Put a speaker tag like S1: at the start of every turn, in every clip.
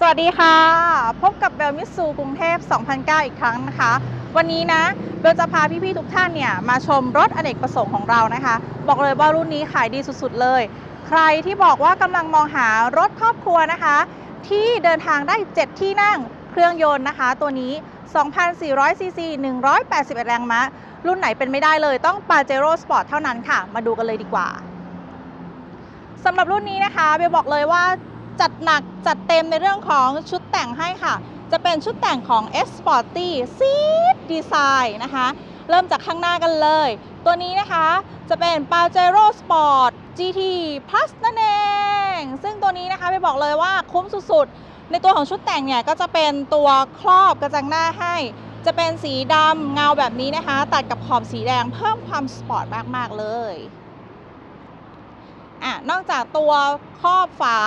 S1: สวัสดีค่ะ พบกับเบลมิสซูกรุงเทพ 2009 อีกครั้งนะคะ วันนี้นะเบลจะพาพี่ๆทุกท่านเนี่ยมาชมรถอเนกประสงค์ของเรานะคะ บอกเลยว่ารุ่นนี้ขายดีสุดๆเลย ใครที่บอกว่ากำลังมองหารถครอบครัวนะคะ ที่เดินทางได้ 7 ที่นั่งเครื่องยนต์นะคะ ตัวนี้ 2,400 ซีซี 181 แรงม้ารุ่นไหนเป็นไม่ได้เลยต้อง Pajero Sport เท่านั้นค่ะ มาดูกันเลยดีกว่าสำหรับรุ่นนี้นะคะเบลบอกเลยว่า จัดหนักจัดเต็มในเรื่องของชุดแต่งให้ค่ะ จะเป็นชุดแต่งของ S Sporty Seat Design นะคะ เริ่มจากข้างหน้ากันเลย ตัวนี้นะคะจะเป็น Pajero Sport GT Plus นั่นเอง ซึ่งตัวนี้นะคะไปบอกเลยว่าคุ้มสุดๆ ในตัวของชุดแต่งเนี่ยก็จะเป็นตัวครอบกระจังหน้าให้ จะเป็นสีดำเงาแบบนี้นะคะ ตัดกับขอบสีแดงเพิ่มความสปอร์ตมาก ๆ เลยอะนอกจากตัวครอบฝา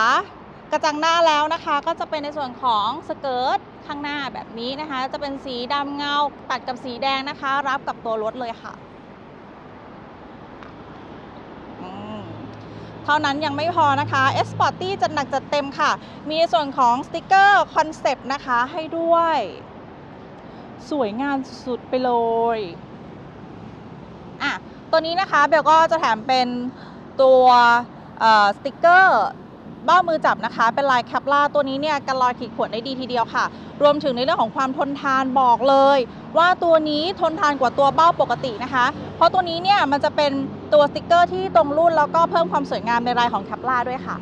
S1: กระจังหน้าแล้วนะคะ ก็จะเป็นในส่วนของสเกิร์ตข้างหน้าแบบนี้นะคะ จะเป็นสีดำเงาตัดกับสีแดงนะคะ รับกับตัวรถเลยค่ะเท่านั้นยังไม่พอนะคะ S Sporty จัดหนักจัดเต็มค่ะ มีในส่วนของสติกเกอร์คอนเซปต์นะคะให้ด้วย สวยงามสุดๆไปเลยอะตัวนี้นะคะเบลก็จะแถมเป็นตัวสติกเกอร์ เบ้ามือจับนะคะ เป็นลายแคปล่าตัวนี้เนี่ยกันรอยขีดข่วนได้ดีทีเดียวค่ะ รวมถึงในเรื่องของความทนทานบอกเลย ว่าตัวนี้ทนทานกว่าตัวเบ้าปกตินะคะ เพราะตัวนี้เนี่ยมันจะเป็นตัวสติกเกอร์ที่ตรงรุ่นแล้วก็เพิ่มความสวยงามในลายของแคปล่าด้วยค่ะ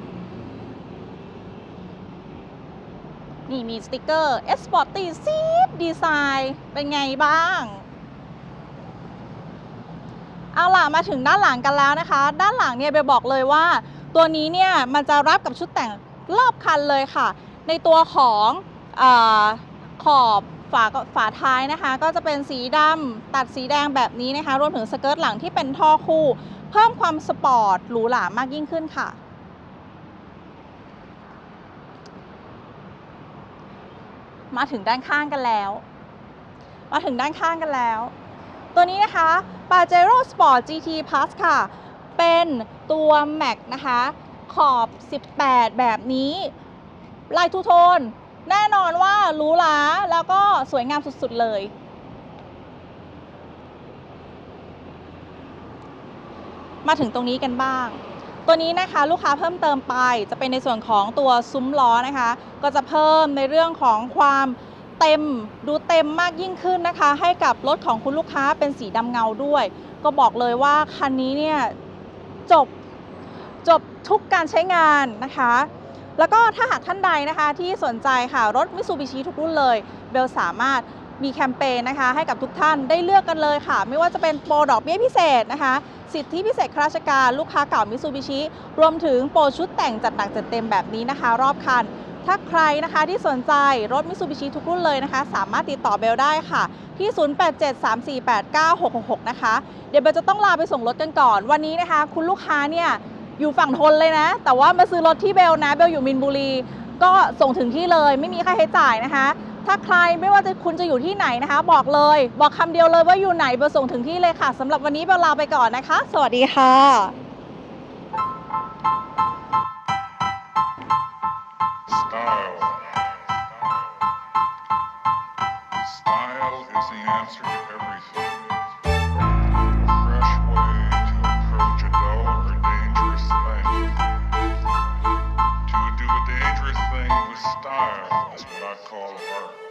S1: นี่มีสติกเกอร์ S Sporty Seat Design เป็นไงบ้าง เอาล่ะมาถึงด้านหลังกันแล้วนะคะ ด้านหลังเนี่ยเบลบอกเลยว่า ตัวนี้เนี่ยมันจะรับกับชุดแต่งรอบคันเลยค่ะ ในตัวของอขอบฝาฝาท้ายนะคะ ก็จะเป็นสีดำตัดสีแดงแบบนี้นะคะ รวมถึงสเกิร์ตหลังที่เป็นท่อคู่ เพิ่มความสปอร์ตหรูหรามากยิ่งขึ้นค่ะมาถึงด้านข้างกันแล้ว มาถึงด้านข้างกันแล้ว ตัวนี้นะคะ Pajero Sport GT Plus ค่ะ เป็นตัว Mac นะคะ ขอบ 18 แบบนี้ ลายทูโทน แน่นอนว่าหรูหราแล้วก็สวยงามสุดๆเลย มาถึงตรงนี้กันบ้าง ตัวนี้นะคะลูกค้าเพิ่มเติมไปจะเป็นในส่วนของตัวซุ้มล้อนะคะ ก็จะเพิ่มในเรื่องของความเต็มดูเต็มมากยิ่งขึ้นนะคะ ให้กับรถของคุณลูกค้าเป็นสีดำเงาด้วย ก็บอกเลยว่าคันนี้เนี่ย จบจบทุกการใช้งานนะคะ แล้วก็ถ้าหากท่านใดนะคะที่สนใจค่ะรถมิสูบิชิทุกรุ่นเลย เบลสามารถมีแคมเปญนะคะ ให้กับทุกท่านได้เลือกกันเลยค่ะ ไม่ว่าจะเป็นโปรดอกเบี้ยพิเศษนะคะ สิทธิพิเศษข้าราชการลูกค้าเก่ามิ t ซูบิชิรวมถึงโปรชุดแต่งจัดหนักจัดเต็มแบบนี้นะคะ รอบคัน ถ้าใครนะคะที่สนใจรถมิ t ซูบิชิทุกรุ่นเลยนะคะ สามารถติดต่อเบลได้ค่ะ ที่ 0873489666 นะคะ เดี๋ยวเบลจะต้องลาไปส่งรถกันก่อน วันนี้นะคะ คุณลูกค้าเนี่ยอยู่ฝั่งทนเลยนะ แต่ว่ามาซื้อรถที่เบลนะ เบลอยู่มินบุรี ก็ส่งถึงที่เลย ไม่มีค่าใช้จ่ายนะคะ ถ้าใครไม่ว่าจะคุณจะอยู่ที่ไหนนะคะ บอกเลย บอกคำเดียวเลยว่าอยู่ไหนเบลส่งถึงที่เลยค่ะสำหรับวันนี้เบลลาไปก่อนนะคะ สวัสดีค่ะ
S2: answer to everything. A fresh way to approach a dull or dangerous thing. To do a dangerous thing with style is what I call art.